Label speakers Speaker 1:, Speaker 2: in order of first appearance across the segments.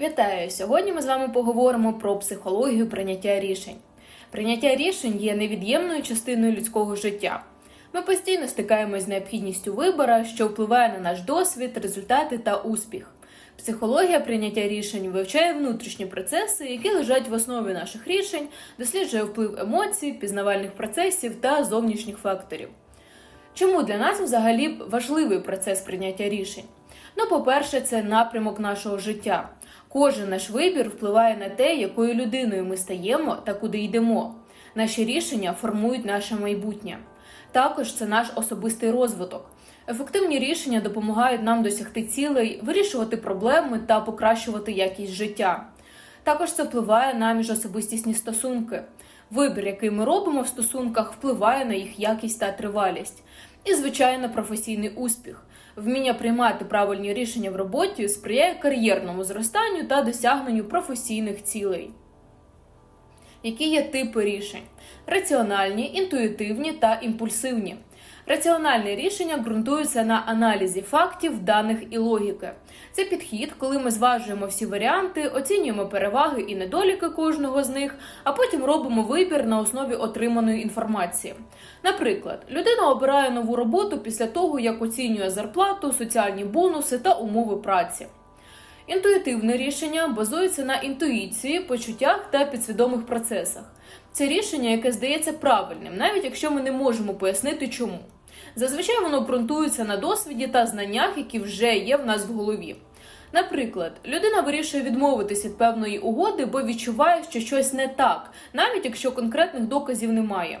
Speaker 1: Вітаю! Сьогодні ми з вами поговоримо про психологію прийняття рішень. Прийняття рішень є невід'ємною частиною людського життя. Ми постійно стикаємось з необхідністю вибора, що впливає на наш досвід, результати та успіх. Психологія прийняття рішень вивчає внутрішні процеси, які лежать в основі наших рішень, досліджує вплив емоцій, пізнавальних процесів та зовнішніх факторів. Чому для нас взагалі важливий процес прийняття рішень? Ну, по-перше, це напрямок нашого життя. Кожен наш вибір впливає на те, якою людиною ми стаємо та куди йдемо. Наші рішення формують наше майбутнє. Також це наш особистий розвиток. Ефективні рішення допомагають нам досягти цілей, вирішувати проблеми та покращувати якість життя. Також це впливає на міжособистісні стосунки. Вибір, який ми робимо в стосунках, впливає на їх якість та тривалість. І, звичайно, професійний успіх. Вміння приймати правильні рішення в роботі сприяє кар'єрному зростанню та досягненню професійних цілей. Які є типи рішень? Раціональні, інтуїтивні та імпульсивні. Раціональні рішення ґрунтуються на аналізі фактів, даних і логіки. Це підхід, коли ми зважуємо всі варіанти, оцінюємо переваги і недоліки кожного з них, а потім робимо вибір на основі отриманої інформації. Наприклад, людина обирає нову роботу після того, як оцінює зарплату, соціальні бонуси та умови праці. Інтуїтивне рішення базується на інтуїції, почуттях та підсвідомих процесах. Це рішення, яке здається правильним, навіть якщо ми не можемо пояснити чому. Зазвичай воно ґрунтується на досвіді та знаннях, які вже є в нас в голові. Наприклад, людина вирішує відмовитись від певної угоди, бо відчуває, що щось не так, навіть якщо конкретних доказів немає.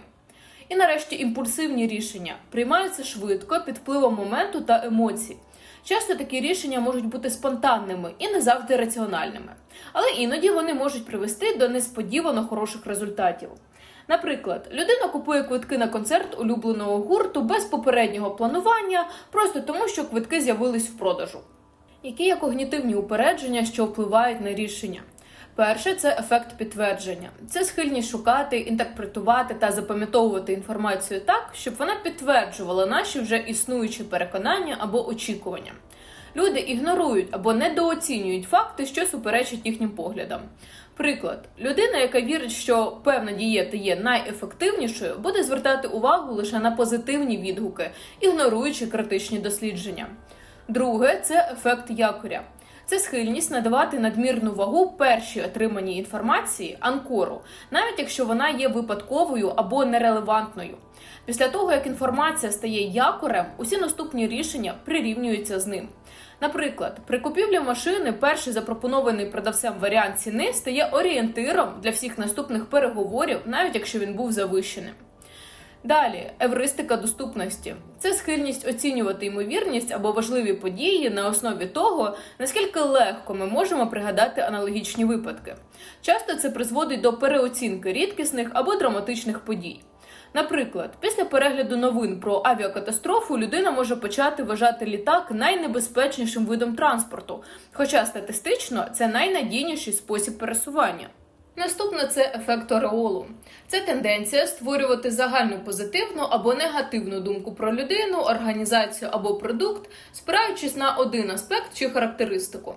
Speaker 1: І нарешті імпульсивні рішення приймаються швидко під впливом моменту та емоцій. Часто такі рішення можуть бути спонтанними і не завжди раціональними, але іноді вони можуть привести до несподівано хороших результатів. Наприклад, людина купує квитки на концерт улюбленого гурту без попереднього планування, просто тому, що квитки з'явились в продажу. Які є когнітивні упередження, що впливають на рішення? Перше це ефект підтвердження. Це схильність шукати, інтерпретувати та запам'ятовувати інформацію так, щоб вона підтверджувала наші вже існуючі переконання або очікування. Люди ігнорують або недооцінюють факти, що суперечать їхнім поглядам. Приклад, людина, яка вірить, що певна дієта є найефективнішою, буде звертати увагу лише на позитивні відгуки, ігноруючи критичні дослідження. Друге це ефект якоря. Це схильність надавати надмірну вагу першій отриманій інформації анкору, навіть якщо вона є випадковою або нерелевантною. Після того, як інформація стає якорем, усі наступні рішення прирівнюються з ним. Наприклад, при купівлі машини перший запропонований продавцем варіант ціни стає орієнтиром для всіх наступних переговорів, навіть якщо він був завищеним. Далі, евристика доступності це схильність оцінювати ймовірність або важливі події на основі того, наскільки легко ми можемо пригадати аналогічні випадки. Часто це призводить до переоцінки рідкісних або драматичних подій. Наприклад, після перегляду новин про авіакатастрофу людина може почати вважати літак найнебезпечнішим видом транспорту, хоча статистично це найнадійніший спосіб пересування. Наступне це ефект ореолу. Це тенденція створювати загальну позитивну або негативну думку про людину, організацію або продукт, спираючись на один аспект чи характеристику.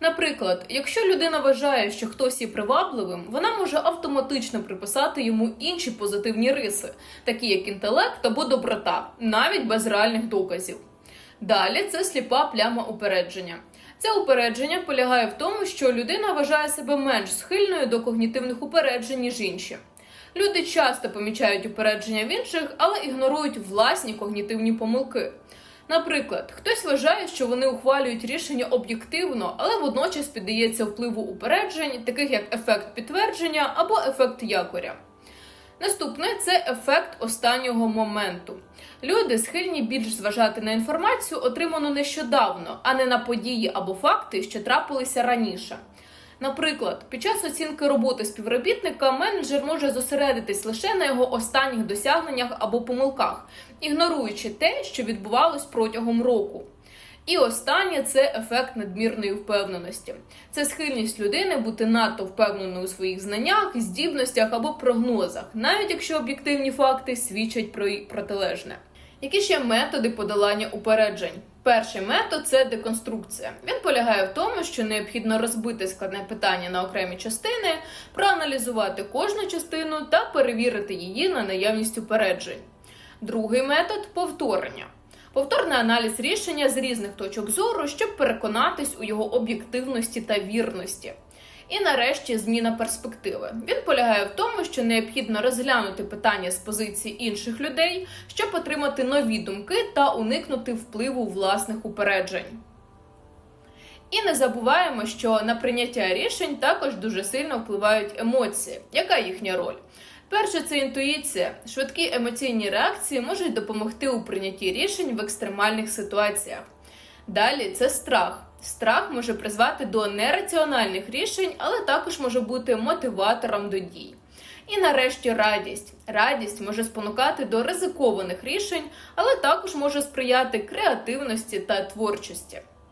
Speaker 1: Наприклад, якщо людина вважає, що хтось є привабливим, вона може автоматично приписати йому інші позитивні риси, такі як інтелект або доброта, навіть без реальних доказів. Далі це сліпа пляма упередження. Це упередження полягає в тому, що людина вважає себе менш схильною до когнітивних упереджень, ніж інші. Люди часто помічають упередження в інших, але ігнорують власні когнітивні помилки. Наприклад, хтось вважає, що вони ухвалюють рішення об'єктивно, але водночас піддається впливу упереджень, таких як ефект підтвердження або ефект якоря. Наступне це ефект останнього моменту. Люди схильні більш зважати на інформацію, отриману нещодавно, а не на події або факти, що трапилися раніше. Наприклад, під час оцінки роботи співробітника менеджер може зосередитись лише на його останніх досягненнях або помилках, ігноруючи те, що відбувалось протягом року. І останнє це ефект надмірної впевненості. Це схильність людини бути надто впевненою у своїх знаннях, здібностях або прогнозах, навіть якщо об'єктивні факти свідчать про протилежне. Які ще методи подолання упереджень? Перший метод це деконструкція. Він полягає в тому, що необхідно розбити складне питання на окремі частини, проаналізувати кожну частину та перевірити її на наявність упереджень. Другий метод повторення. Повторний аналіз рішення з різних точок зору, щоб переконатись у його об'єктивності та вірності. І нарешті зміна перспективи. Він полягає в тому, що необхідно розглянути питання з позиції інших людей, щоб отримати нові думки та уникнути впливу власних упереджень. І не забуваємо, що на прийняття рішень також дуже сильно впливають емоції. Яка їхня роль? Перше, це інтуїція. Швидкі емоційні реакції можуть допомогти у прийнятті рішень в екстремальних ситуаціях. Далі це страх. Страх може призвати до нераціональних рішень, але також може бути мотиватором до дій. І нарешті радість. Радість може спонукати до ризикованих рішень, але також може сприяти креативності та творчості.